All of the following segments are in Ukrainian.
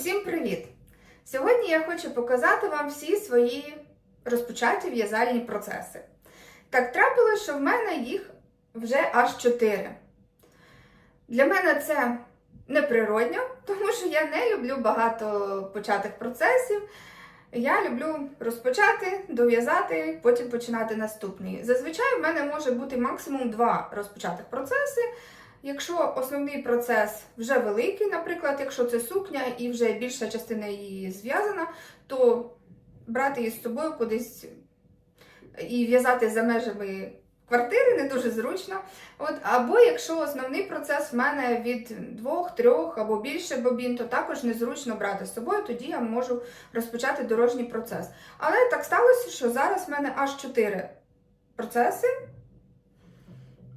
Усім привіт! Сьогодні я хочу показати вам всі свої розпочаті в'язальні процеси. Так трапилося, що в мене їх вже аж 4. Для мене це неприродньо, тому що я не люблю багато початих процесів. Я люблю розпочати, дов'язати, потім починати наступний. Зазвичай в мене може бути максимум два розпочатих процеси. Якщо основний процес вже великий, наприклад, якщо це сукня і вже більша частина її зв'язана, то брати її з собою кудись і в'язати за межами квартири не дуже зручно. От, або якщо основний процес в мене від двох, трьох або більше бобін, то також незручно брати з собою, тоді я можу розпочати дорожній процес. Але так сталося, що зараз в мене аж чотири процеси.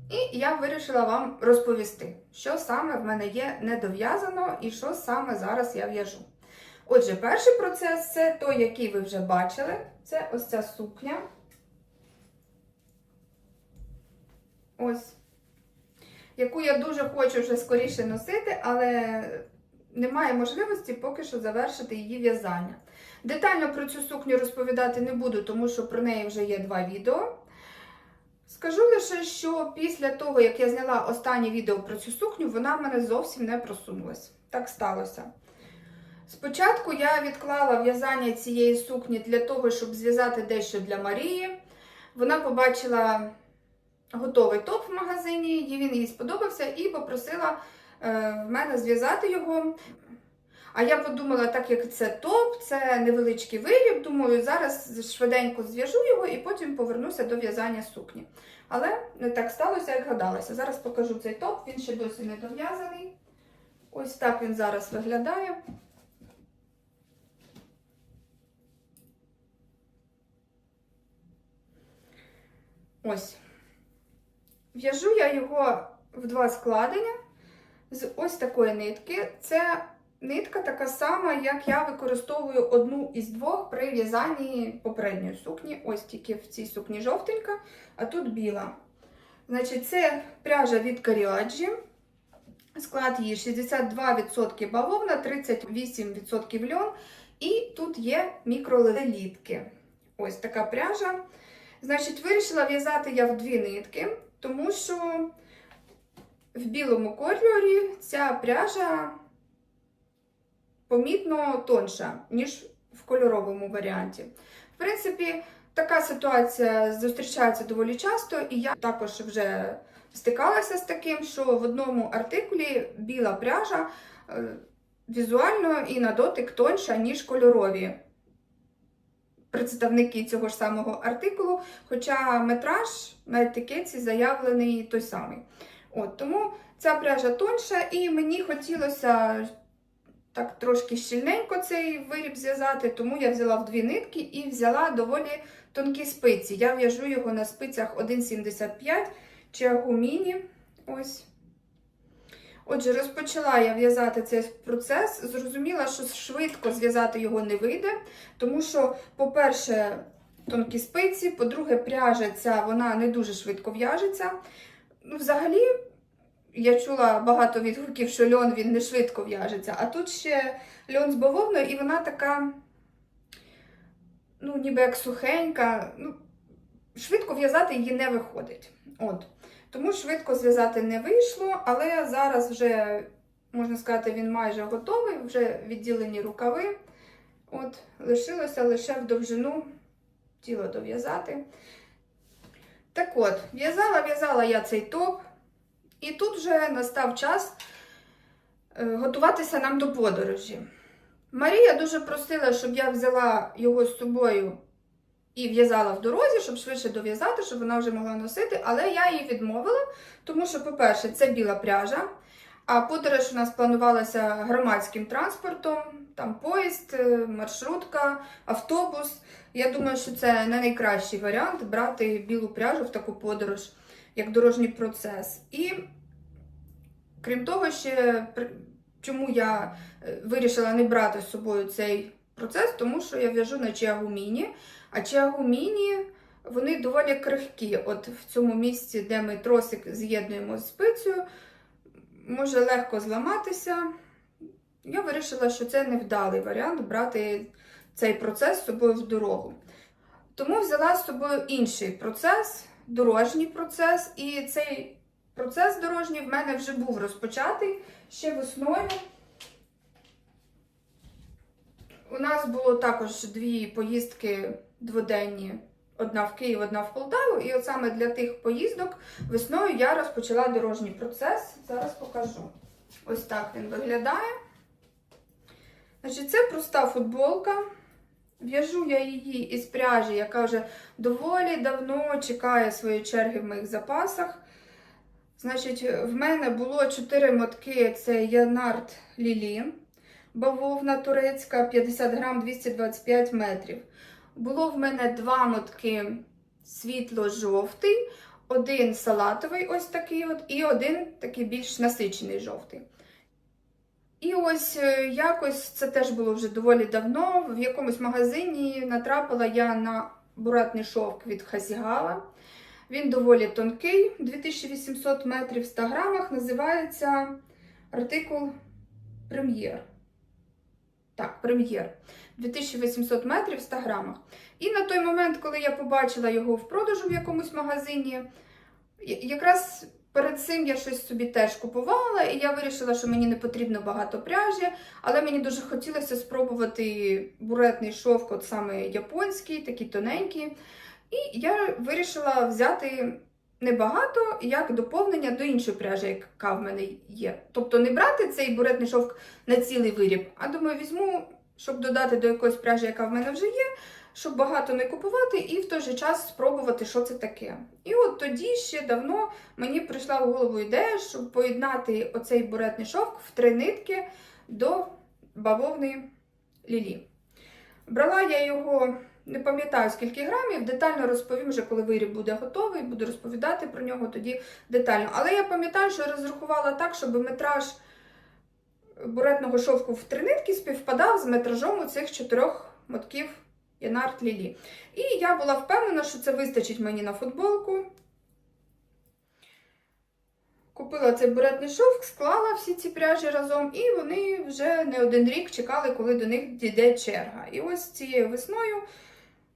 І я вирішила вам розповісти, що саме в мене є недов'язано і що саме зараз я в'яжу. Отже, перший процес це той, який ви вже бачили. Це ось ця сукня. Ось. Яку я дуже хочу вже скоріше носити, але немає можливості поки що завершити її в'язання. Детально про цю сукню розповідати не буду, тому що про неї вже є два відео. Скажу лише, що після того, як я зняла останнє відео про цю сукню, вона в мене зовсім не просунулась. Так сталося. Спочатку я відклала в'язання цієї сукні для того, щоб зв'язати дещо для Марії. Вона побачила готовий топ в магазині, їй він їй сподобався і попросила е, в мене зв'язати його. А я подумала, так як це топ, це невеличкий виріб, думаю, зараз швиденько зв'яжу його і потім повернуся до в'язання сукні. Але не так сталося, як гадалося. Зараз покажу цей топ, він ще досі не дов'язаний. Ось так він зараз виглядає. Ось. В'яжу я його в два складення з ось такої нитки. Це нитка така сама, як я використовую одну із двох при в'язанні попередньої сукні. Ось тільки в цій сукні жовтенька, а тут біла. Значить, це пряжа від Каріаджі. Склад її 62% бавовна, 38% льон. І тут є мікролелітки. Ось така пряжа. Значить, вирішила в'язати я в дві нитки, тому що в білому кольорі ця пряжа помітно тонша, ніж в кольоровому варіанті. В принципі, така ситуація зустрічається доволі часто, і я також вже стикалася з таким, що в одному артикулі біла пряжа е, візуально і на дотик тонша, ніж кольорові. Представники цього ж самого артикулу, хоча метраж на етикетці заявлений той самий. От, Тому ця пряжа тонша, і мені хотілося так трошки щільненько цей виріб зв'язати, тому я взяла в дві нитки і взяла доволі тонкі спиці. Я в'яжу його на спицях 1,75 чагу міні. Ось. Отже, розпочала я в'язати цей процес. Зрозуміла, що швидко зв'язати його не вийде, тому що, по-перше, тонкі спиці, по-друге, пряжа ця вона не дуже швидко в'яжеться. Ну, Взагалі, я чула багато відгуків, що льон він не швидко в'яжеться, а тут ще льон з бавовною, і вона така, ну, ніби як сухенька. Ну, Швидко в'язати її не виходить. От. Тому швидко зв'язати не вийшло, але зараз вже, можна сказати, він майже готовий, вже відділені рукави. От, Лишилося лише в довжину тіло дов'язати. Так от, в'язала, в'язала я цей топ, і тут вже настав час е, готуватися нам до подорожі. Марія дуже просила, щоб я взяла його з собою і в'язала в дорозі, щоб швидше дов'язати, щоб вона вже могла носити, але я її відмовила, тому що, по-перше, це біла пряжа, а подорож у нас планувалася громадським транспортом, там поїзд, е, маршрутка, автобус. Я думаю, що це не найкращий варіант брати білу пряжу в таку подорож, як дорожній процес. І крім того, ще чому я е, вирішила не брати з собою цей процес, тому що я в'яжу на чиагуміні, а чиагуміні вони доволі крихкі. От в цьому місці, де ми тросик з'єднуємо з спицею, може легко зламатися. я вирішила, що це невдалий варіант брати цей процес з собою в дорогу. Тому взяла з собою інший процес, дорожній процес, і цей процес дорожній в мене вже був розпочатий ще весною. У нас було також дві поїздки дводенні, одна в Київ, одна в Полтаву. І от саме для тих поїздок весною я розпочала дорожній процес. Зараз покажу. Ось так він виглядає. Значить, це проста футболка. В'яжу я її із пряжі, яка вже доволі давно чекає своєї черги в моїх запасах. Значить, в мене було 4 мотки: це Янард Лілі, бавовна турецька 50 грам 225 метрів. Було в мене два мотки світло-жовтий, один салатовий, ось такий, от, і один такий більш насичений жовтий. І ось е, якось це теж було вже доволі давно. В якомусь магазині натрапила я на буратний шовк від Хазігала. Він доволі тонкий, 2800 метрів в 100 грамах. Називається артикул Прем'єр. Так, прем'єр. 2800 метрів в 100 грамах. І на той момент, коли я побачила його в продажу в якомусь магазині, якраз перед цим я щось собі теж купувала, і я вирішила, що мені не потрібно багато пряжі, але мені дуже хотілося спробувати буретний шовк, от саме японський, такий тоненький. І я вирішила взяти небагато як доповнення до іншої пряжі, яка в мене є. Тобто не брати цей буретний шовк на цілий виріб, а думаю, візьму, щоб додати до якоїсь пряжі, яка в мене вже є, щоб багато не купувати, і в той же час спробувати, що це таке. І от тоді ще давно мені прийшла в голову ідея, щоб поєднати оцей буретний шовк в три нитки до бавовни лілі. Брала я його, не пам'ятаю скільки грамів, детально розповім вже, коли виріб буде готовий, буду розповідати про нього тоді детально. Але я пам'ятаю, що розрахувала так, щоб метраж буретного шовку в три нитки співпадав з метражом у цих чотирьох мотків Янарт Лілі. І я була впевнена, що це вистачить мені на футболку. Купила цей буретний шовк, склала всі ці пряжі разом, і вони вже не один рік чекали, коли до них дійде черга. І ось цією весною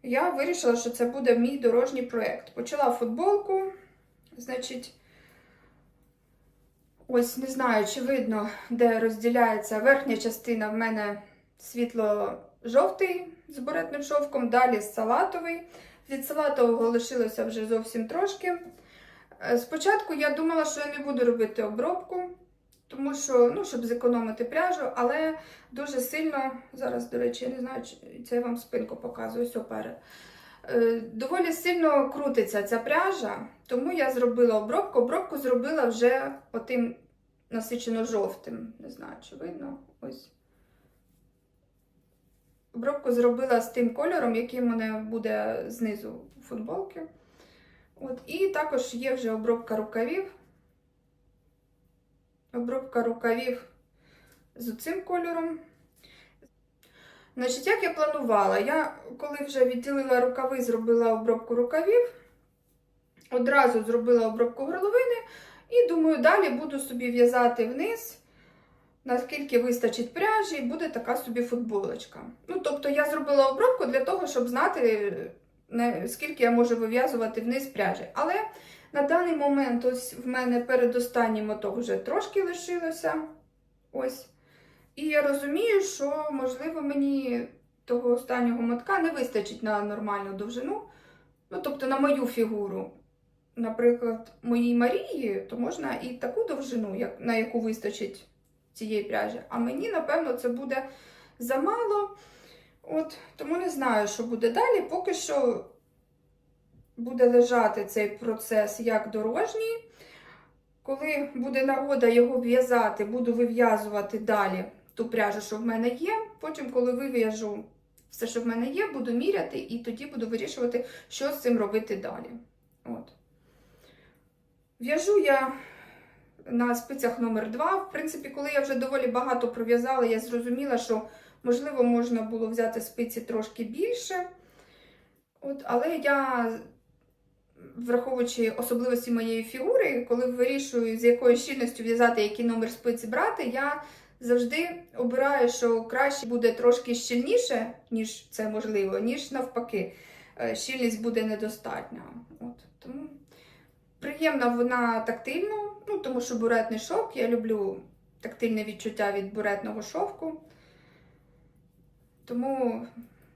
я вирішила, що це буде мій дорожній проєкт. Почала футболку, значить, ось не знаю, чи видно, де розділяється верхня частина в мене світло-жовтий з буретним шовком, далі салатовий. Від салатового лишилося вже зовсім трошки. Е, Спочатку я думала, що я не буду робити обробку, тому що, ну, щоб зекономити пряжу, але дуже сильно, зараз, до речі, я не знаю, це я вам спинку показую, ось оперед. Е, Доволі сильно крутиться ця пряжа, тому я зробила обробку. Обробку зробила вже отим насичено жовтим. Не знаю, чи видно. Ось. Обробку зробила з тим кольором, який в мене буде знизу футболки. От, і також є вже обробка рукавів. Обробка рукавів з цим кольором. Значить, як я планувала, я коли вже відділила рукави, зробила обробку рукавів, одразу зробила обробку горловини, і думаю, далі буду собі в'язати вниз, наскільки вистачить пряжі, і буде така собі футболочка. Ну, тобто, я зробила обробку для того, щоб знати скільки я можу вив'язувати вниз пряжі. Але на даний момент, ось в мене передостанній моток вже трошки лишилося. Ось. І я розумію, що, можливо, мені того останнього мотка не вистачить на нормальну довжину. Ну, тобто на мою фігуру. Наприклад, моїй Марії, то можна і таку довжину, на яку вистачить цієї пряжі. А мені, напевно, це буде замало. От, тому не знаю, що буде далі. Поки що буде лежати цей процес як дорожній. Коли буде нагода його в'язати, буду вив'язувати далі ту пряжу, що в мене є. Потім, коли вив'яжу все, що в мене є, буду міряти, і тоді буду вирішувати, що з цим робити далі. От. В'яжу я на спицях номер 2 В принципі, коли я вже доволі багато пров'язала, я зрозуміла, що Можливо, можна було взяти спиці трошки більше. От, але я, враховуючи особливості моєї фігури, коли вирішую, з якою щільністю в'язати, який номер спиці брати, я завжди обираю, що краще буде трошки щільніше, ніж це можливо, ніж навпаки. Е, Щільність буде недостатня. От, тому приємна вона тактильно, ну, тому що буретний шовк. Я люблю тактильне відчуття від буретного шовку. Тому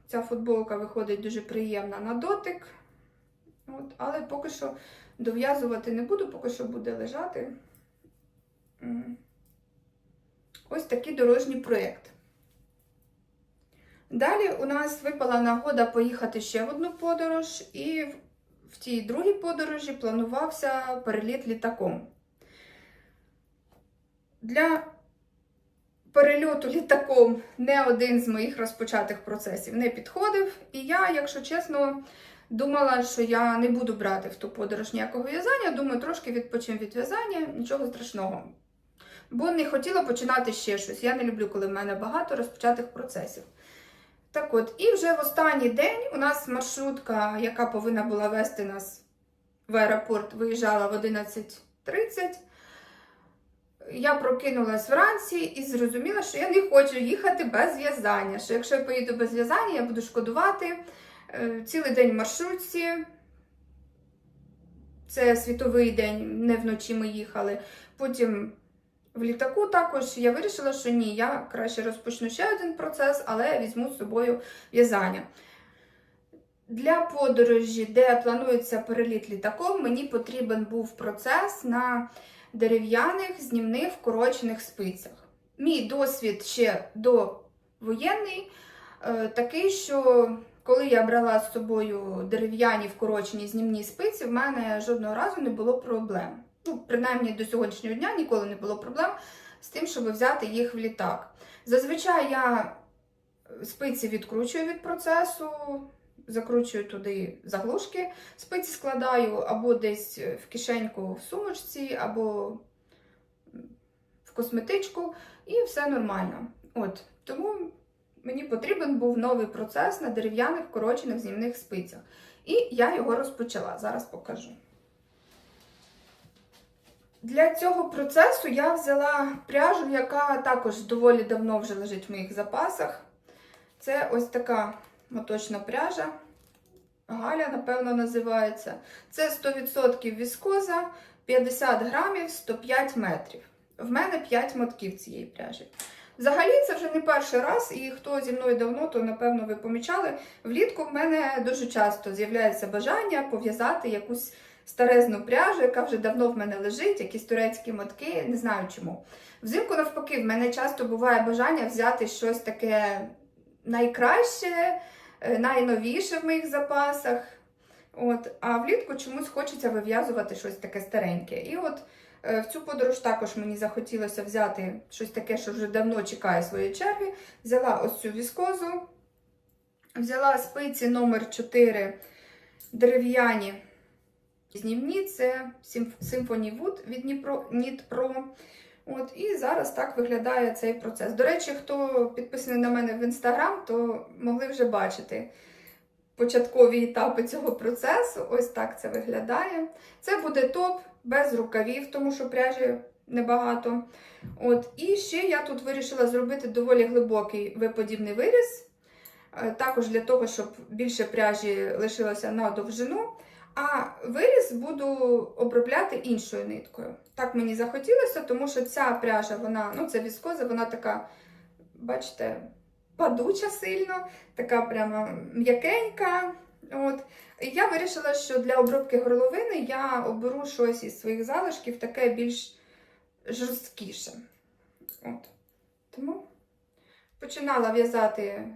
ця футболка виходить дуже приємна на дотик. От, але поки що дов'язувати не буду, поки що буде лежати. Ось такий дорожній проєкт. Далі у нас випала нагода поїхати ще в одну подорож, і в- тій другій подорожі планувався переліт літаком. Для перельоту літаком не один з моїх розпочатих процесів не підходив, і я, якщо чесно, думала, що я не буду брати в ту подорож ніякого в'язання. Думаю, трошки відпочим від в'язання, нічого страшного. Бо не хотіла починати ще щось. Я не люблю, коли в мене багато розпочатих процесів. Так от, і вже в останній день у нас маршрутка, яка повинна була вести нас в аеропорт, виїжджала в 11.30. Я прокинулась вранці і зрозуміла, що я не хочу їхати без в'язання. Що якщо я поїду без в'язання, я буду шкодувати цілий день в маршрутці. Це світовий день, не вночі ми їхали. Потім в літаку також я вирішила, що ні, я краще розпочну ще один процес, але візьму з собою в'язання. Для подорожі, де планується переліт літаком, мені потрібен був процес на дерев'яних знімних вкорочених спицях. Мій досвід ще довоєнний е, такий, що коли я брала з собою дерев'яні вкорочені знімні спиці, в мене жодного разу не було проблем. Ну, принаймні до сьогоднішнього дня ніколи не було проблем з тим, щоб взяти їх в літак. Зазвичай я спиці відкручую від процесу, закручую туди заглушки, спиці складаю або десь в кишеньку в сумочці, або в косметичку, і все нормально. От, тому мені потрібен був новий процес на дерев'яних вкорочених знімних спицях. І я його розпочала. Зараз покажу. Для цього процесу я взяла пряжу, яка також доволі давно вже лежить в моїх запасах. Це ось така моточна пряжа. Галя, напевно, називається. Це 100% віскоза, 50 грамів, 105 метрів. В мене 5 мотків цієї пряжі. Взагалі, це вже не перший раз, і хто зі мною давно, то напевно ви помічали. Влітку в мене дуже часто з'являється бажання пов'язати якусь старезну пряжу, яка вже давно в мене лежить, якісь турецькі мотки, не знаю чому. Взимку, навпаки, в мене часто буває бажання взяти щось таке найкраще, е, найновіше в моїх запасах. От, а влітку чомусь хочеться вив'язувати щось таке стареньке. І от в цю подорож також мені захотілося взяти щось таке, що вже давно чекає своєї черги. Взяла ось цю віскозу, взяла спиці номер 4 дерев'яні знімні, це Symphony Wood від Knit Pro. От, і зараз так виглядає цей процес. До речі, хто підписаний на мене в інстаграм, то могли вже бачити початкові етапи цього процесу. Ось так це виглядає. Це буде топ без рукавів, тому що пряжі небагато. От, і ще я тут вирішила зробити доволі глибокий виподібний виріз. е, Також для того, щоб більше пряжі лишилося на довжину. А виріз буду обробляти іншою ниткою. Так мені захотілося, тому що ця пряжа, вона, ну це віскоза, вона така, бачите, падуча сильно, така прямо м'якенька. От. Я вирішила, що для обробки горловини я оберу щось із своїх залишків таке більш жорсткіше. От. Тому починала в'язати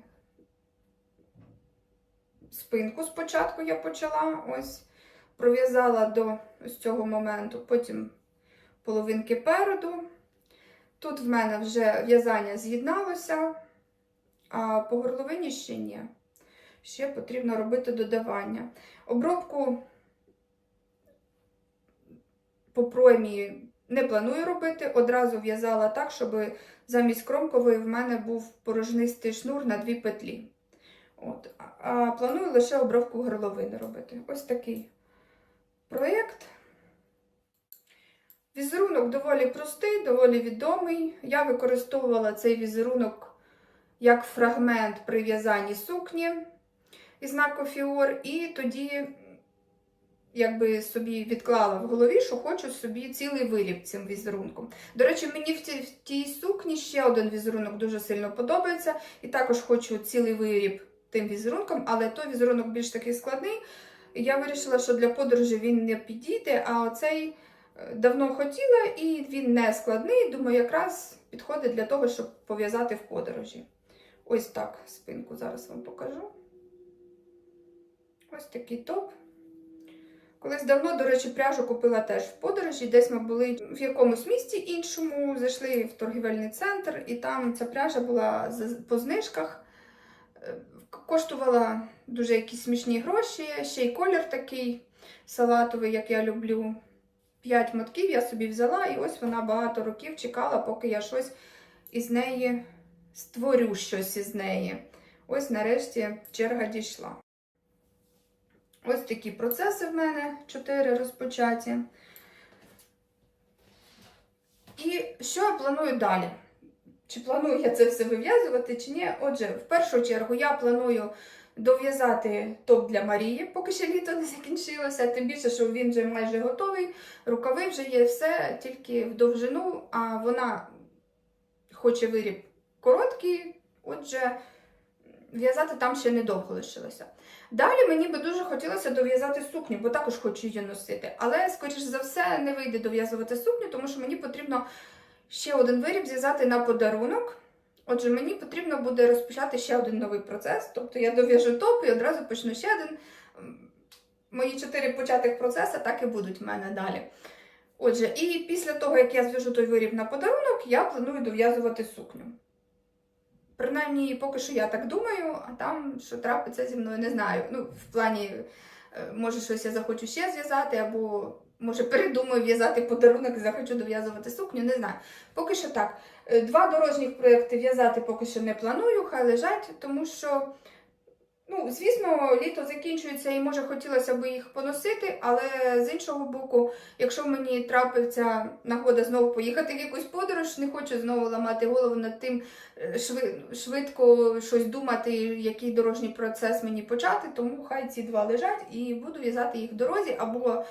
спинку спочатку я почала, ось пров'язала до ось цього моменту, потім половинки переду. Тут в мене вже в'язання з'єдналося, а по горловині ще ні. Ще потрібно робити додавання. Обробку по проймі не планую робити. Одразу в'язала так, щоб замість кромкової в мене був порожнистий шнур на дві петлі. От. А планую лише обробку горловини робити. Ось такий проєкт. Візерунок доволі простий, доволі відомий. Я використовувала цей візерунок як фрагмент при в'язанні сукні із знаку Фіор, і тоді якби собі відклала в голові, що хочу собі цілий виріб цим візерунком. До речі, мені в цій, в тій сукні ще один візерунок дуже сильно подобається, і також хочу цілий виріб тим візерунком, але той візерунок більш такий складний. І я вирішила, що для подорожі він не підійде, а оцей е, давно хотіла, і він не складний. Думаю, якраз підходить для того, щоб пов'язати в подорожі. Ось так спинку зараз вам покажу. Ось такий топ. Колись давно, до речі, пряжу купила теж в подорожі. Десь ми були в якомусь місті іншому, зайшли в торгівельний центр, і там ця пряжа була по знижках. Е, Коштувала дуже якісь смішні гроші, ще й колір такий салатовий, як я люблю. П'ять мотків я собі взяла, і ось вона багато років чекала, поки я щось із неї створю щось із неї. Ось нарешті черга дійшла. Ось такі процеси в мене чотири розпочаті. І що я планую далі? Чи планую я це все вив'язувати, чи ні? Отже, в першу чергу я планую дов'язати топ для Марії, поки ще літо не закінчилося. Тим більше, що він вже майже готовий, рукави вже є все, тільки в довжину, а вона хоче виріб короткий, отже, в'язати там ще недовго лишилося. Далі мені би дуже хотілося дов'язати сукню, бо також хочу її носити. Але, скоріш за все, не вийде дов'язувати сукню, тому що мені потрібно ще один виріб зв'язати на подарунок. Отже, мені потрібно буде розпочати ще один новий процес. Тобто я дов'яжу топ і одразу почну ще один. Мої чотири початих процеси так і будуть в мене далі. Отже, і після того, як я зв'яжу той виріб на подарунок, я планую дов'язувати сукню. Принаймні, поки що я так думаю, а там, що трапиться зі мною, не знаю. Ну, в плані, е, може, щось я захочу ще зв'язати, або може передумаю в'язати подарунок і захочу дов'язувати сукню, не знаю. Поки що так. Е, Два дорожніх проєкти в'язати поки що не планую, хай лежать, тому що, ну, звісно, літо закінчується і може хотілося б їх поносити, але з іншого боку, якщо мені трапиться нагода знову поїхати в якусь подорож, не хочу знову ламати голову над тим, е, швидко щось думати, який дорожній процес мені почати, тому хай ці два лежать і буду в'язати їх в дорозі або.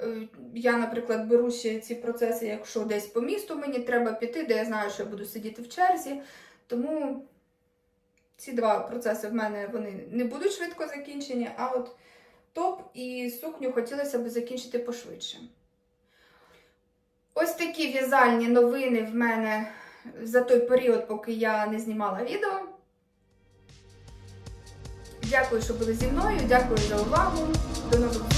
Е, Я, наприклад, беру ще ці процеси, якщо десь по місту мені треба піти, де я знаю, що я буду сидіти в черзі. Тому ці два процеси в мене вони не будуть швидко закінчені, а от топ і сукню хотілося б закінчити пошвидше. Ось такі в'язальні новини в мене за той період, поки я не знімала відео. Дякую, що були зі мною. Дякую за увагу. До нових.